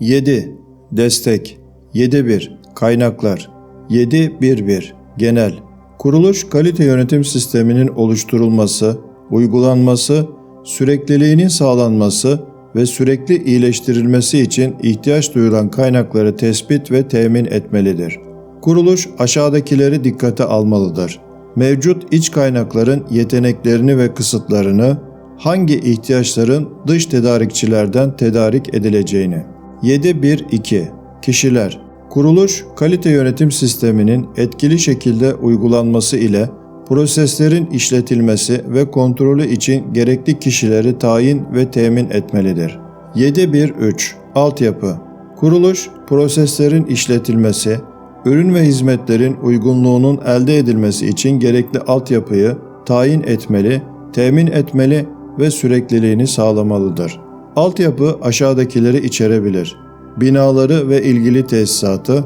7. Destek 7.1 Kaynaklar 7.1.1 Genel Kuruluş kalite yönetim sisteminin oluşturulması, uygulanması, sürekliliğinin sağlanması ve sürekli iyileştirilmesi için ihtiyaç duyulan kaynakları tespit ve temin etmelidir. Kuruluş aşağıdakileri dikkate almalıdır. Mevcut iç kaynakların yeteneklerini ve kısıtlarını, hangi ihtiyaçların dış tedarikçilerden tedarik edileceğini. 7.1.2 Kişiler Kuruluş, kalite yönetim sisteminin etkili şekilde uygulanması ile proseslerin işletilmesi ve kontrolü için gerekli kişileri tayin ve temin etmelidir. 7.1.3 Altyapı Kuruluş, proseslerin işletilmesi, ürün ve hizmetlerin uygunluğunun elde edilmesi için gerekli altyapıyı tayin etmeli, temin etmeli ve sürekliliğini sağlamalıdır. Altyapı aşağıdakileri içerebilir. Binaları ve ilgili tesisatı,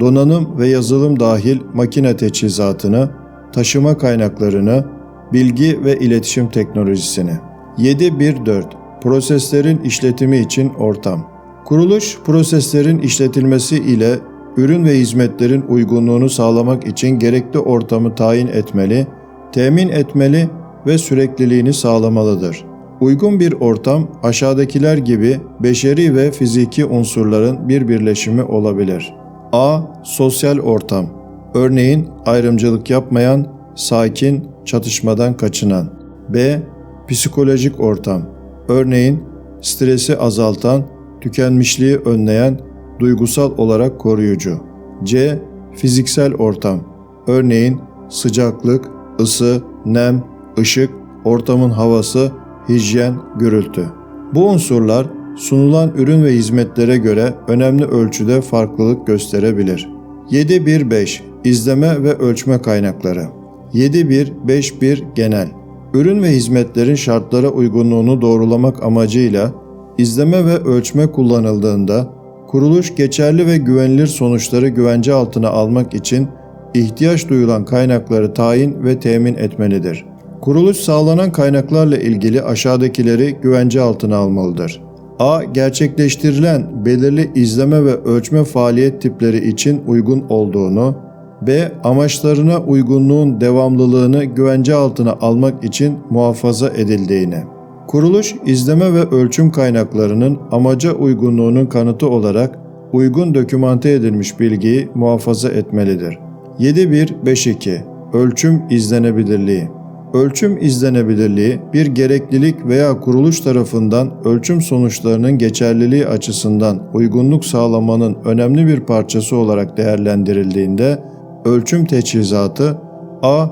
donanım ve yazılım dahil makine teçhizatını, taşıma kaynaklarını, bilgi ve iletişim teknolojisini. 7.1.4 Proseslerin işletimi için ortam. Kuruluş, proseslerin işletilmesi ile ürün ve hizmetlerin uygunluğunu sağlamak için gerekli ortamı tayin etmeli, temin etmeli ve sürekliliğini sağlamalıdır. Uygun bir ortam aşağıdakiler gibi beşeri ve fiziki unsurların bir birleşimi olabilir. A. Sosyal ortam. Örneğin ayrımcılık yapmayan, sakin, çatışmadan kaçınan. B. Psikolojik ortam. Örneğin stresi azaltan, tükenmişliği önleyen, duygusal olarak koruyucu. C. Fiziksel ortam. Örneğin sıcaklık, ısı, nem, ışık, ortamın havası, hijyen, gürültü. Bu unsurlar sunulan ürün ve hizmetlere göre önemli ölçüde farklılık gösterebilir. 7.1.5 İzleme ve ölçme kaynakları 7.1.5.1 Genel Ürün ve hizmetlerin şartlara uygunluğunu doğrulamak amacıyla izleme ve ölçme kullanıldığında kuruluş geçerli ve güvenilir sonuçları güvence altına almak için ihtiyaç duyulan kaynakları tayin ve temin etmelidir. Kuruluş sağlanan kaynaklarla ilgili aşağıdakileri güvence altına almalıdır. A. Gerçekleştirilen belirli izleme ve ölçme faaliyet tipleri için uygun olduğunu, B. Amaçlarına uygunluğun devamlılığını güvence altına almak için muhafaza edildiğini. Kuruluş, izleme ve ölçüm kaynaklarının amaca uygunluğunun kanıtı olarak uygun dokümante edilmiş bilgiyi muhafaza etmelidir. 7.1.5.2 Ölçüm izlenebilirliği Ölçüm izlenebilirliği bir gereklilik veya kuruluş tarafından ölçüm sonuçlarının geçerliliği açısından uygunluk sağlamanın önemli bir parçası olarak değerlendirildiğinde ölçüm teçhizatı a.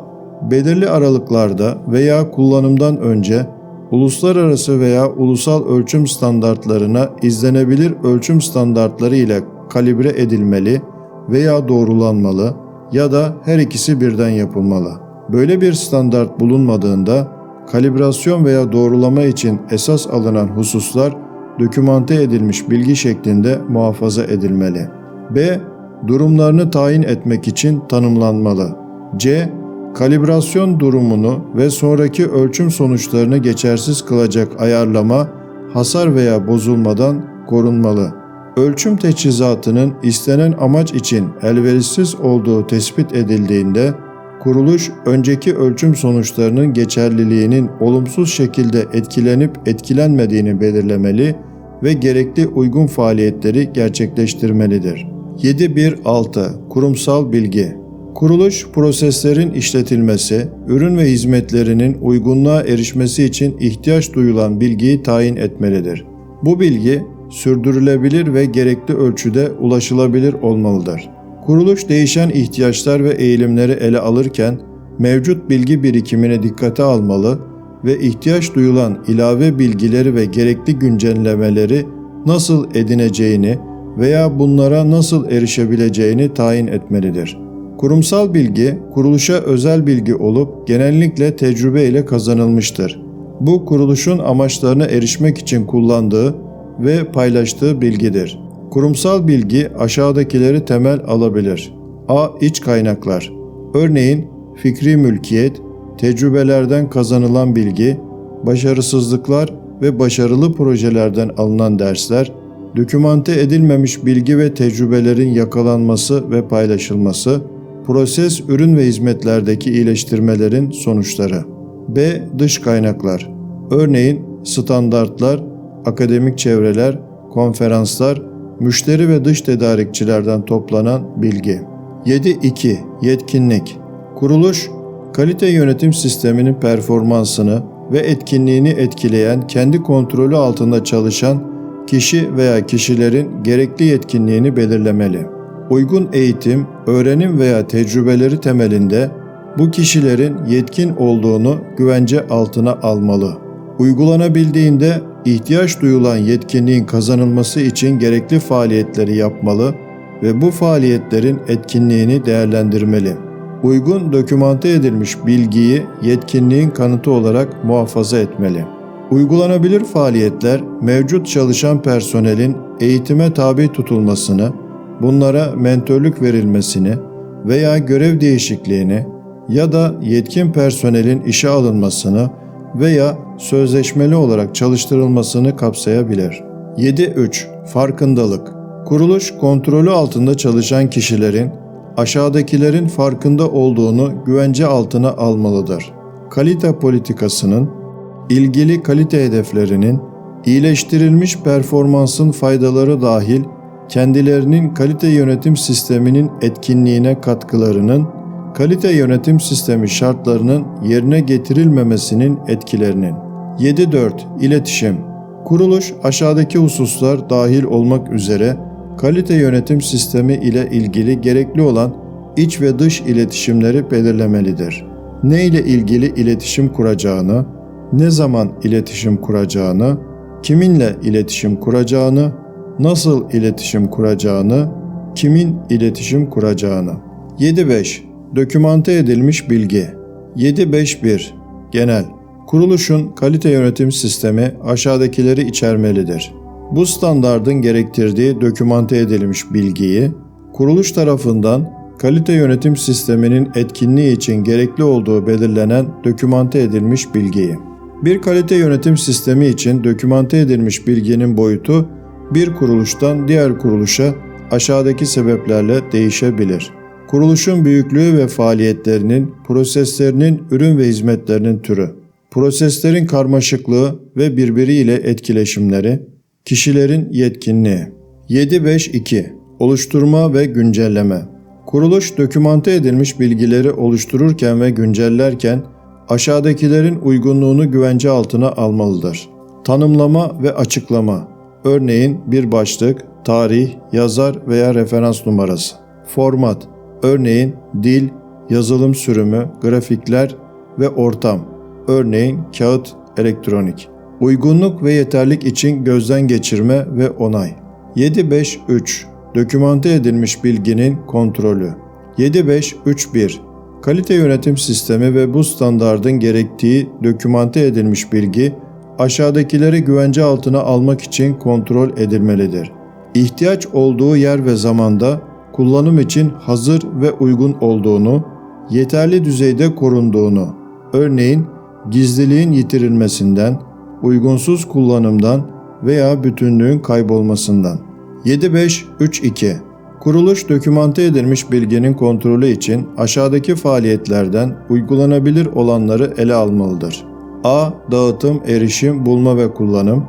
belirli aralıklarda veya kullanımdan önce uluslararası veya ulusal ölçüm standartlarına izlenebilir ölçüm standartları ile kalibre edilmeli veya doğrulanmalı ya da her ikisi birden yapılmalı. Böyle bir standart bulunmadığında kalibrasyon veya doğrulama için esas alınan hususlar dokümante edilmiş bilgi şeklinde muhafaza edilmeli. B. Durumlarını tayin etmek için tanımlanmalı. C. Kalibrasyon durumunu ve sonraki ölçüm sonuçlarını geçersiz kılacak ayarlama, hasar veya bozulmadan korunmalı. Ölçüm teçhizatının istenen amaç için elverişsiz olduğu tespit edildiğinde kuruluş önceki ölçüm sonuçlarının geçerliliğinin olumsuz şekilde etkilenip etkilenmediğini belirlemeli ve gerekli uygun faaliyetleri gerçekleştirmelidir. 7.1.6 Kurumsal bilgi Kuruluş, proseslerin işletilmesi, ürün ve hizmetlerinin uygunluğa erişmesi için ihtiyaç duyulan bilgiyi tayin etmelidir. Bu bilgi, sürdürülebilir ve gerekli ölçüde ulaşılabilir olmalıdır. Kuruluş değişen ihtiyaçlar ve eğilimleri ele alırken mevcut bilgi birikimini dikkate almalı ve ihtiyaç duyulan ilave bilgileri ve gerekli güncellemeleri nasıl edineceğini veya bunlara nasıl erişebileceğini tayin etmelidir. Kurumsal bilgi, kuruluşa özel bilgi olup genellikle tecrübe ile kazanılmıştır. Bu kuruluşun amaçlarına erişmek için kullandığı ve paylaştığı bilgidir. Kurumsal bilgi aşağıdakileri temel alabilir. A. İç kaynaklar. Örneğin fikri mülkiyet, tecrübelerden kazanılan bilgi, başarısızlıklar ve başarılı projelerden alınan dersler, dokümante edilmemiş bilgi ve tecrübelerin yakalanması ve paylaşılması, proses, ürün ve hizmetlerdeki iyileştirmelerin sonuçları. B. Dış kaynaklar. Örneğin standartlar, akademik çevreler, konferanslar, müşteri ve dış tedarikçilerden toplanan bilgi. 7.2. Yetkinlik Kuruluş, kalite yönetim sisteminin performansını ve etkinliğini etkileyen kendi kontrolü altında çalışan kişi veya kişilerin gerekli yetkinliğini belirlemeli. Uygun eğitim, öğrenim veya tecrübeleri temelinde bu kişilerin yetkin olduğunu güvence altına almalı. Uygulanabildiğinde ihtiyaç duyulan yetkinliğin kazanılması için gerekli faaliyetleri yapmalı ve bu faaliyetlerin etkinliğini değerlendirmeli. Uygun dokümante edilmiş bilgiyi yetkinliğin kanıtı olarak muhafaza etmeli. Uygulanabilir faaliyetler mevcut çalışan personelin eğitime tabi tutulmasını, bunlara mentörlük verilmesini veya görev değişikliğini ya da yetkin personelin işe alınmasını veya sözleşmeli olarak çalıştırılmasını kapsayabilir. 7.3 Farkındalık Kuruluş kontrolü altında çalışan kişilerin aşağıdakilerin farkında olduğunu güvence altına almalıdır. Kalite politikasının, ilgili kalite hedeflerinin, iyileştirilmiş performansın faydaları dahil kendilerinin kalite yönetim sisteminin etkinliğine katkılarının, kalite yönetim sistemi şartlarının yerine getirilmemesinin etkilerinin. 7.4 İletişim Kuruluş aşağıdaki hususlar dahil olmak üzere kalite yönetim sistemi ile ilgili gerekli olan iç ve dış iletişimleri belirlemelidir. Ne ile ilgili iletişim kuracağını, ne zaman iletişim kuracağını, kiminle iletişim kuracağını, nasıl iletişim kuracağını, kimin iletişim kuracağını. 7.5 Dokümante edilmiş bilgi 7.5.1 Genel Kuruluşun kalite yönetim sistemi aşağıdakileri içermelidir. Bu standardın gerektirdiği dokümante edilmiş bilgiyi, kuruluş tarafından kalite yönetim sisteminin etkinliği için gerekli olduğu belirlenen dokümante edilmiş bilgiyi. Bir kalite yönetim sistemi için dokümante edilmiş bilginin boyutu bir kuruluştan diğer kuruluşa aşağıdaki sebeplerle değişebilir. Kuruluşun büyüklüğü ve faaliyetlerinin, proseslerinin, ürün ve hizmetlerinin türü, proseslerin karmaşıklığı ve birbiriyle etkileşimleri, kişilerin yetkinliği. 752 Oluşturma ve güncelleme Kuruluş dokümante edilmiş bilgileri oluştururken ve güncellerken aşağıdakilerin uygunluğunu güvence altına almalıdır. Tanımlama ve açıklama Örneğin bir başlık, tarih, yazar veya referans numarası. Format Örneğin dil, yazılım sürümü, grafikler ve ortam. Örneğin kağıt, elektronik. Uygunluk ve yeterlik için gözden geçirme ve onay. 753 Dokümante edilmiş bilginin kontrolü. 7531 Kalite yönetim sistemi ve bu standardın gerektiği dokümante edilmiş bilgi aşağıdakileri güvence altına almak için kontrol edilmelidir. İhtiyaç olduğu yer ve zamanda kullanım için hazır ve uygun olduğunu, yeterli düzeyde korunduğunu, örneğin gizliliğin yitirilmesinden, uygunsuz kullanımdan veya bütünlüğün kaybolmasından. 7532 Kuruluş dokümante edilmiş bilginin kontrolü için aşağıdaki faaliyetlerden uygulanabilir olanları ele almalıdır. A. Dağıtım, erişim, bulma ve kullanım.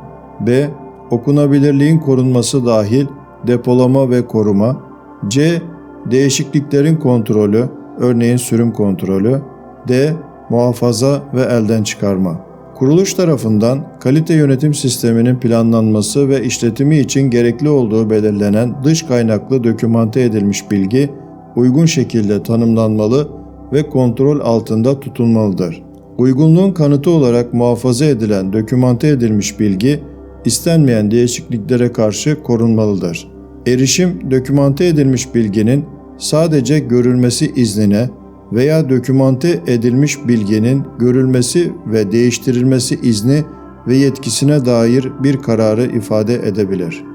B. Okunabilirliğin korunması dahil depolama ve koruma. C. Değişikliklerin kontrolü, örneğin sürüm kontrolü. D. Muhafaza ve elden çıkarma. Kuruluş tarafından kalite yönetim sisteminin planlanması ve işletimi için gerekli olduğu belirlenen dış kaynaklı dokümante edilmiş bilgi uygun şekilde tanımlanmalı ve kontrol altında tutulmalıdır. Uygunluğun kanıtı olarak muhafaza edilen dokümante edilmiş bilgi istenmeyen değişikliklere karşı korunmalıdır. Erişim dokümante edilmiş bilginin sadece görülmesi iznine veya dokümante edilmiş bilginin görülmesi ve değiştirilmesi izni ve yetkisine dair bir kararı ifade edebilir.''